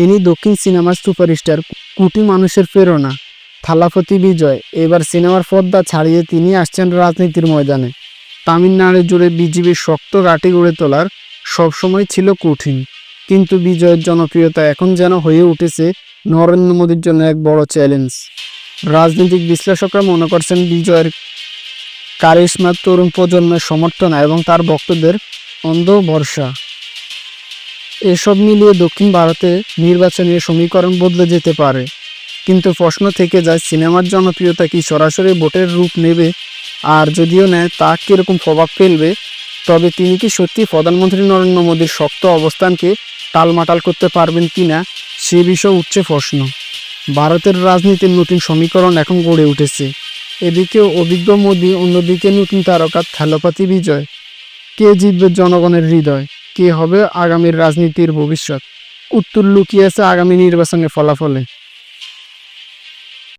তিনি দক্ষিণ সিনেমার সুপারস্টার, কোটি মানুষের প্রেরণা। থালাপতি বিজয়, এবার সিনেমার পর্দা ছাড়িয়ে তিনি আসছেন রাজনীতির ময়দানে। তামিলনাড়ু জুড়ে বিজেপির শক্ত ঘাঁটি গড়ে তোলার সবসময় ছিল কঠিন। কিন্তু বিজয়ের জনপ্রিয়তা এখন যেন হয়ে উঠেছে নরেন্দ্র মোদীর জন্য এক বড় চ্যালেঞ্জ। রাজনৈতিক বিশ্লেষকরা মনে করছেন বিজয়ের কারিশমা তরুণ প্রজন্মের সমর্থন এবং তার ভক্তদের অন্ধ ভরসা। এসব মিলিয়ে দক্ষিণ ভারতে নির্বাচনী সমীকরণ বদলে যেতে পারে। কিন্তু প্রশ্ন থেকে যায়, সিনেমার জনপ্রিয়তা কি সরাসরি ভোটের রূপ নেবে? আর যদিও নেয়, তা কীরকম প্রভাব ফেলবে? তবে তিনি কি সত্যি প্রধানমন্ত্রী নরেন্দ্র মোদীর শক্ত অবস্থানকে টালমাটাল করতে পারবেন কি না, সে বিষয়ে উঠছে প্রশ্ন। ভারতের রাজনীতির নতুন সমীকরণ এখন গড়ে উঠেছে। এদিকে অভিজ্ঞ মোদী, অন্যদিকে নতুন তারকা থালোপাতি বিজয়। কে জিতবে জনগণের হৃদয়? কে হবে আগামীর রাজনীতির ভবিষ্যৎ? উত্তর লুকিয়ে আছে আগামী নির্বাচনের ফলাফলে।